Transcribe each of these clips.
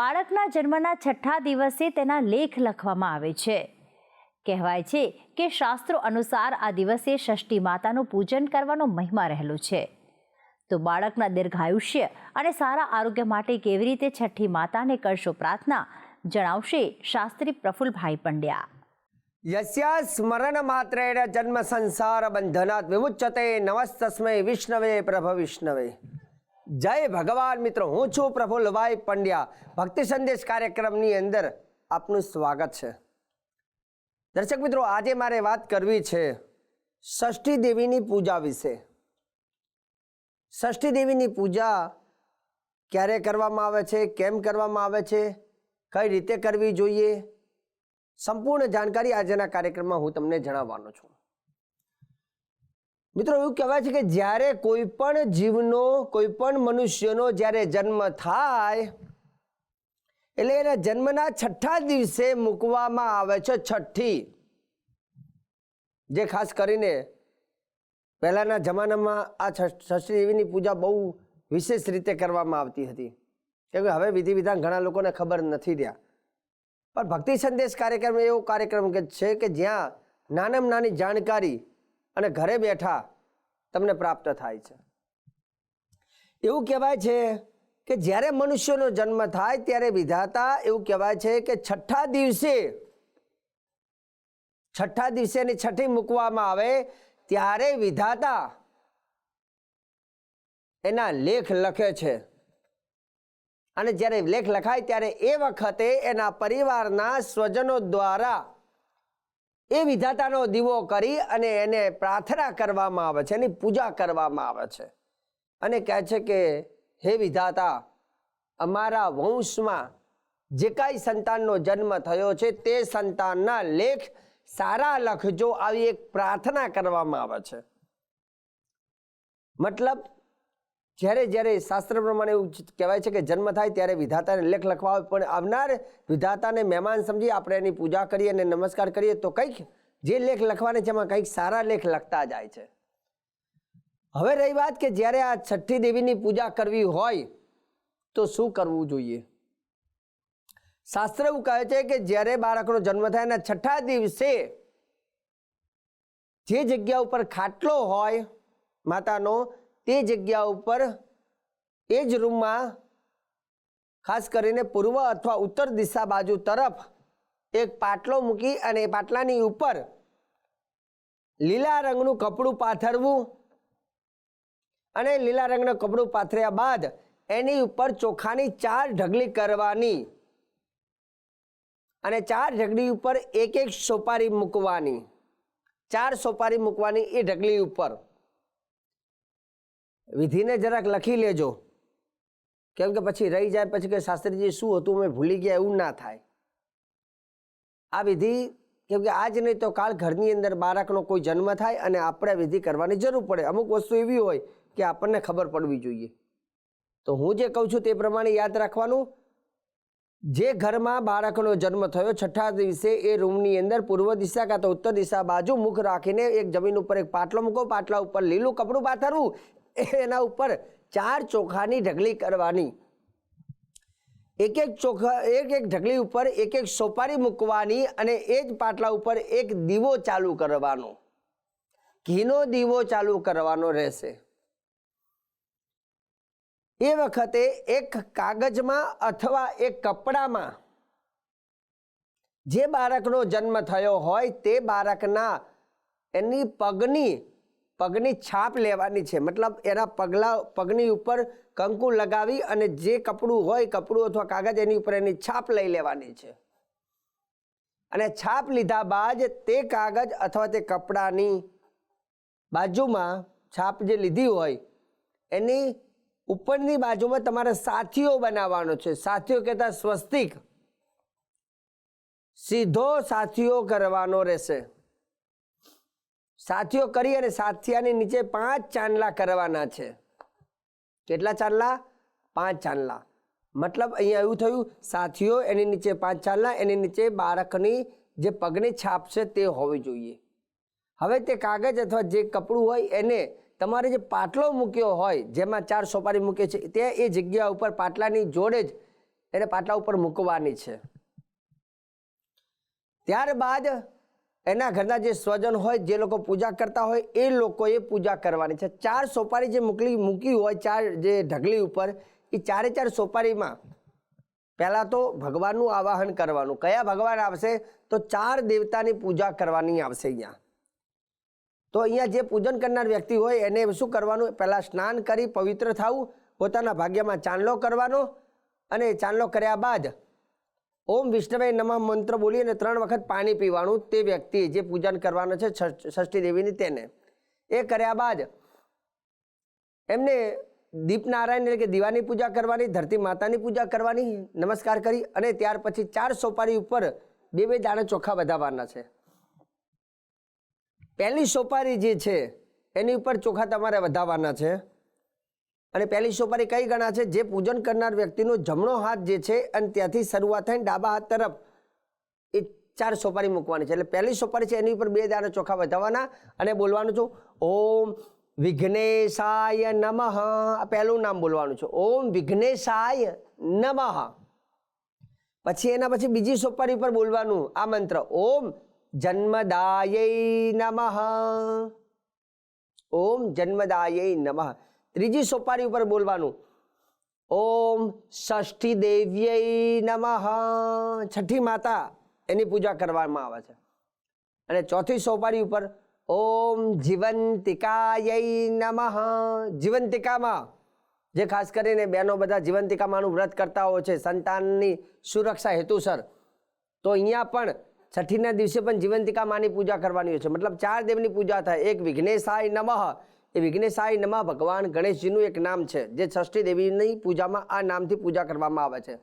બાળકના જન્મના છઠ્ઠા દિવસે તેના લેખ લખવામાં આવે છે. કહેવાય છે કે શાસ્ત્રો અનુસાર આ દિવસે ષષ્ઠી માતાનું પૂજન કરવાનો મહિમા રહેલો છે. તો બાળકના દીર્ઘાયુષ્ય અને સારા આરોગ્ય માટે કેવી રીતે છઠ્ઠી માતાને કરશો પ્રાર્થના જણાવશે શાસ્ત્રી પ્રફુલભાઈ પંડ્યા. યસ્યા સ્મરણ માત્રેણ જન્મ સંસાર બંધનાત વિમુચ્યતે નમસ્તસ્મય વિષ્ણવે પ્રભ વિષ્ણવે જય ભગવાન. મિત્રો, હું છું પ્રફુલ્લભાઈ પંડ્યા. ભક્તિ સંદેશ કાર્યક્રમની અંદર આપનું સ્વાગત છે. દર્શક મિત્રો, આજે મારે વાત કરવી છે ષષ્ઠી દેવીની પૂજા વિશે. ષષ્ઠી દેવીની પૂજા ક્યારે કરવામાં આવે છે, કેમ કરવામાં આવે છે, કઈ રીતે કરવી જોઈએ, સંપૂર્ણ જાણકારી આજના કાર્યક્રમમાં હું તમને જણાવવાનો છું. મિત્રો એવું કહેવાય છે કે જ્યારે કોઈ પણ જીવનો, કોઈ પણ મનુષ્યનો જ્યારે જન્મ થાય, એટલે એના જન્મના છઠ્ઠા દિવસે મૂકવામાં આવે છે છઠ્ઠી. જે ખાસ કરીને પહેલાંના જમાનામાં આ ષષ્ઠી દેવીની પૂજા બહુ વિશેષ રીતે કરવામાં આવતી હતી. કેમ કે હવે વિધિ વિધાન ઘણા લોકોને ખબર નથી રહ્યા. પણ ભક્તિ સંદેશ કાર્યક્રમ એવો કાર્યક્રમ છે કે જ્યાં નાનામાં નાની જાણકારી અને ઘરે બેઠા તમને પ્રાપ્ત થાય છે. એવું કહેવાય છે કે જ્યારે મનુષ્યનો જન્મ થાય ત્યારે વિધાતા એવું કહેવાય છે કે છઠ્ઠા દિવસે છઠ્ઠા દિવસે એની છઠ્ઠી મૂકવામાં આવે ત્યારે વિધાતા એના લેખ લખે છે. અને જ્યારે લેખ લખાય ત્યારે એ વખતે એના પરિવારના સ્વજનો દ્વારા એ વિધાતાનો દીવો કરી અને એને પ્રાર્થના કરવામાં આવે છે, એની પૂજા કરવામાં આવે છે. અને કહે છે કે, હે વિધાતા, અમારા વંશમાં જે કાંઈ સંતાનનો જન્મ થયો છે, તે સંતાનના લેખ સારા લખજો આવી એક પ્રાર્થના કરવામાં આવે છે. મતલબ જ્યારે જ્યારે શાસ્ત્ર પ્રમાણે એવું કહેવાય છે કે જન્મ થાય ત્યારે વિધાતાને લેખ લખવા આવે પણ આવનાર વિધાતાને મહેમાન સમજી આપણે એની પૂજા કરીએ અને નમસ્કાર કરીએ તો કંઈક જે લેખ લખવાને છે એમાં કંઈક સારા લેખ લખતા જાય છે. હવે રહી વાત કે જ્યારે આ છઠ્ઠી દેવીની પૂજા કરવી હોય, તો શું કરવું જોઈએ? શાસ્ત્ર એવું કહે છે કે જ્યારે બાળકનો જન્મ થાય એના છઠ્ઠા દિવસે જે જગ્યા ઉપર ખાટલો હોય, માતાનો તે જગ્યા ઉપર એ જ રૂમમાં ખાસ કરીને પૂર્વ અથવા ઉત્તર દિશા બાજુ તરફ એક પાટલો મૂકી અને એ પાટલાની ઉપર લીલા રંગનું કપડું પાથરવું અને લીલા રંગનું કપડું પાથર્યા બાદ એની ઉપર ચોખાની ચાર ઢગલી કરવાની અને ચાર ઢગલી ઉપર એક એક સોપારી મૂકવાની. ચાર સોપારી મૂકવાની એ ઢગલી ઉપર. વિધિને જરાક લખી લેજો. કેમ કે પછી રહી જાય, પછી કે શાસ્ત્રીજી, શું હતું? મેં ભૂલી ગયા, એવું ના થાય. આ વિધિ, કેમ કે આજ નહીં તો કાલ ઘરની અંદર બાળકનો કોઈ જન્મ થાય અને આપણે વિધિ કરવાની જરૂર પડે. અમુક વસ્તુ એવી હોય કે આપણને ખબર પડવી જોઈએ. તો હું જે કહું છું તે પ્રમાણે યાદ રાખવાનું. જે ઘરમાં બાળકનો જન્મ થયો, છઠ્ઠા દિવસે એ રૂમની અંદર પૂર્વ દિશા કાં તો ઉત્તર દિશા બાજુ મુખ રાખીને એક જમીન ઉપર એક પાટલો મૂકો, પાટલા ઉપર લીલું કપડું પાથરવું એના ઉપર ચાર ચોખાની ઢગલી કરવાની. એક એક ચોખા, એક એક ઢગલી ઉપર એક એક સોપારી મૂકવાની અને એ જ પાટલા ઉપર એક દીવો ચાલુ કરવાનો. ઘીનો દીવો ચાલુ કરવાનો રહેશે. એ વખતે એક કાગજમાં અથવા એક કપડામાં જે બાળકનો જન્મ થયો હોય તે બાળકના એની પગની પગની છાપ લેવાની છે. મતલબ એના પગલા, પગની ઉપર કંકુ લગાવી અને જે કપડું હોય, કપડું અથવા કાગજ એની ઉપર એની છાપ લઈ લેવાની છે. અને છાપ લીધા બાદ તે કાગજ અથવા તે કપડાની બાજુમાં છાપ જે લીધી હોય, એની ઉપરની બાજુમાં તમારે સાથીઓ બનાવવાનો છે. સાથીઓ કહેતા સ્વસ્તિક. સીધો સાથીઓ કરવાનો રહેશે. સાથીઓ કરી અને સાથિયાની નીચે પાંચ ચાંદલા કરવાના છે. કેટલા ચાંદલા? પાંચ ચાંદલા. મતલબ અહીંયા એવું થયું, સાથીઓ એની નીચે પાંચ ચાંદલા, એની નીચે બાળકની જે પગની છાપ છે તે હોવી જોઈએ. હવે તે કાગજ અથવા જે કપડું હોય એને તમારે જે પાટલો મૂક્યો હોય, જેમાં ચાર સોપારી મૂકે છે, તે એ જગ્યા ઉપર પાટલાની જોડે જ એને પાટલા ઉપર મૂકવાની છે. ત્યારબાદ એના ઘરના જે સ્વજન હોય, જે લોકો પૂજા કરતા હોય, એ લોકોએ પૂજા કરવાની છે. ચાર સોપારી જે મૂકલી, મૂકી હોય, ચાર જે ઢગલી ઉપર, એ ચારે ચાર સોપારીમાં પહેલાં તો ભગવાનનું આવાહન કરવાનું. કયા ભગવાન આવશે? તો ચાર દેવતાની પૂજા કરવાની આવશે અહીંયા. તો અહીંયા જે પૂજન કરનાર વ્યક્તિ હોય, એને શું કરવાનું? પહેલાં સ્નાન કરી પવિત્ર થવું, પોતાના ભાગ્યમાં ચાંદલો કરવાનો અને ચાંદલો કર્યા બાદ ઓમ વિષ્ણવે નમઃ મંત્ર બોલી અને ત્રણ વખત પાણી પીવાનું તે વ્યક્તિ જે પૂજન કરવાનો છે ષષ્ઠી દેવીની તેને. એ કર્યા બાદ એમને દીપનારાયણ એટલે કે દીવાની પૂજા કરવાની, ધરતી માતાની પૂજા કરવાની નમસ્કાર કરી અને ત્યાર પછી ચાર સોપારી ઉપર બે બે દાણા ચોખા વધારવાના છે. પહેલી સોપારી જે છે, એની ઉપર ચોખા તમારે વધારવાના છે. અને પહેલી સોપારી કઈ ગણા છે? જે પૂજન કરનાર વ્યક્તિનો જમણો હાથ જે છે અને ત્યાંથી શરૂઆત થઈને ડાબા હાથ તરફ એ ચાર સોપારી મૂકવાની છે. એટલે પહેલી સોપારી છે એની ઉપર બે દાણા ચોખા વધવાના અને બોલવાનું છું, ઓમ વિઘ્નેશાય નમઃ. આ પહેલું નામ બોલવાનું છે. ઓમ વિઘ્નેશાય નમઃ. પછી એના પછી બીજી સોપારી પર બોલવાનું આ મંત્ર, ઓમ જન્મદાય નમઃ. ઓમ જન્મદાય નમઃ. ત્રીજી સોપારી ઉપર બોલવાનું. ઓમ ષષ્ઠી દેવ્ય નમઃ. છઠ્ઠી માતા એની પૂજા કરવામાં આવે છે. અને ચોથી સોપારી ઉપર ઓમ જીવંતિકાય નમઃ. જીવંતિકામાં, જે ખાસ કરીને બહેનો બધા જીવંતિકામાંનું વ્રત કરતા હોય છે, સંતાનની સુરક્ષા હેતુસર, તો અહીંયા પણ છઠ્ઠીના દિવસે પણ જીવંતિકા માની પૂજા કરવાની હોય છે. મતલબ ચાર દેવની પૂજા થાય. એક વિઘ્નેશાય નમઃ એ વિઘ્નેશાય નમઃ ભગવાન ગણેશજીનું એક નામ છે, જે ષષ્ઠી દેવીની પૂજામાં આ નામથી પૂજા કરવામાં આવે છે.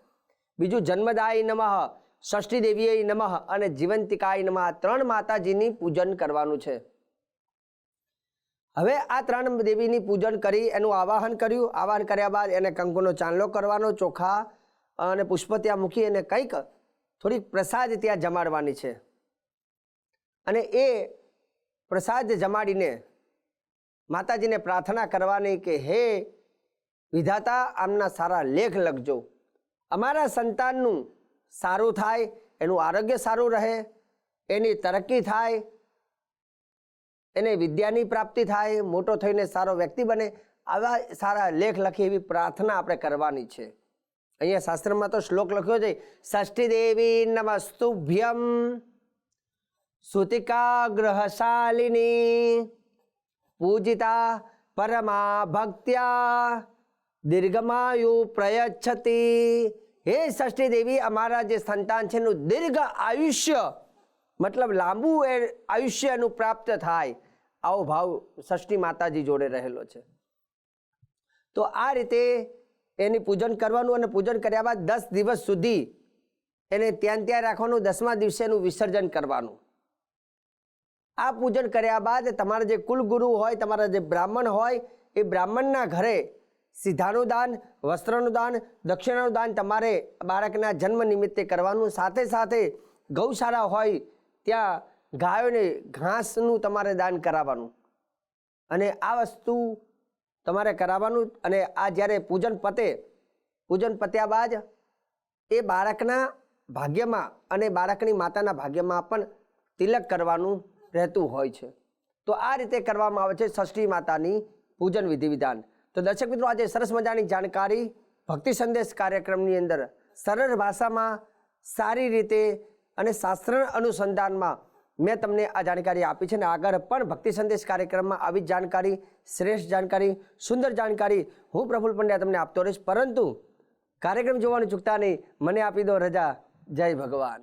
બીજું જન્મદાય નમઃ, ષષ્ઠી દેવીએ નમઃ અને જીવંતિકાય નમઃ ત્રણ માતાજીની પૂજન કરવાનું છે. હવે આ ત્રણ દેવીની પૂજન કરી એનું આવાહન કર્યું. આવાહન કર્યા બાદ એને કંકુનો ચાંદલો કરવાનો, ચોખા અને પુષ્પ ત્યાં મૂકી અને કંઈક થોડીક પ્રસાદ ત્યાં જમાડવાની છે. અને એ પ્રસાદ જમાડીને માતાજીને પ્રાર્થના કરવાની કે, હે વિધાતા, આમના સારા લેખ લખજો. અમારા સંતાનનું સારું થાય, એનું આરોગ્ય સારું રહે, એની તરક્કી થાય, એને વિદ્યાની પ્રાપ્તિ થાય, મોટો થઈને સારો વ્યક્તિ બને. આવા સારા લેખ લખી એવી પ્રાર્થના આપણે કરવાની છે. અહીંયા શાસ્ત્રમાં તો શ્લોક લખ્યો છે ષષ્ઠી દેવી નમસ્તુભ્યમ સુતિકા ગ્રહશાલિની પૂજિતા પરમા ભક્ત્યા દીર્ઘમાયુ પ્રયચ્છતિ હે ષષ્ઠી દેવી અમારા જે સંતાન છે એનું દીર્ઘ આયુષ્ય, મતલબ લાંબુ એ આયુષ્ય એનું પ્રાપ્ત થાય, આવો ભાવ ષષ્ઠી માતાજી જોડે રહેલો છે. તો આ રીતે એની પૂજન કરવાનું અને પૂજન કર્યા બાદ દસ દિવસ સુધી એને ત્યાં ત્યાં રાખવાનું, દસમા દિવસે એનું વિસર્જન કરવાનું. આ પૂજન કર્યા બાદ તમારા જે કુલગુરુ હોય, તમારા જે બ્રાહ્મણ હોય, એ બ્રાહ્મણના ઘરે સીધાનું દાન વસ્ત્રનું દાન દક્ષિણાનું દાન તમારે બાળકના જન્મ નિમિત્તે કરવાનું. સાથે સાથે ગૌશાળા હોય, ત્યાં ગાયોને ઘાસનું તમારે દાન કરાવવાનું. અને આ વસ્તુ તમારે કરાવવાનું અને આ જ્યારે પૂજન પતે, પૂજન પત્યા બાદ એ બાળકના ભાગ્યમાં અને બાળકની માતાના ભાગ્યમાં પણ તિલક કરવાનું. રહેતું હોય છે. તો આ રીતે કરવામાં આવે છે ષષ્ઠી માતાની પૂજન વિધિ વિધાન. તો દર્શક મિત્રો, આજે સરસ મજાની જાણકારી, ભક્તિ સંદેશ કાર્યક્રમની અંદર સરળ ભાષામાં સારી રીતે અને શાસ્ત્ર અનુસંધાનમાં મેં તમને આ જાણકારી આપી છે અને આગળ પણ ભક્તિ સંદેશ કાર્યક્રમમાં આવી જાણકારી, શ્રેષ્ઠ જાણકારી, સુંદર જાણકારી હું પ્રફુલ પંડ્યા તમને આપતો રહીશ. પરંતુ કાર્યક્રમ જોવાનું ચૂકતા નહીં. મને આપી દો રજા. જય ભગવાન.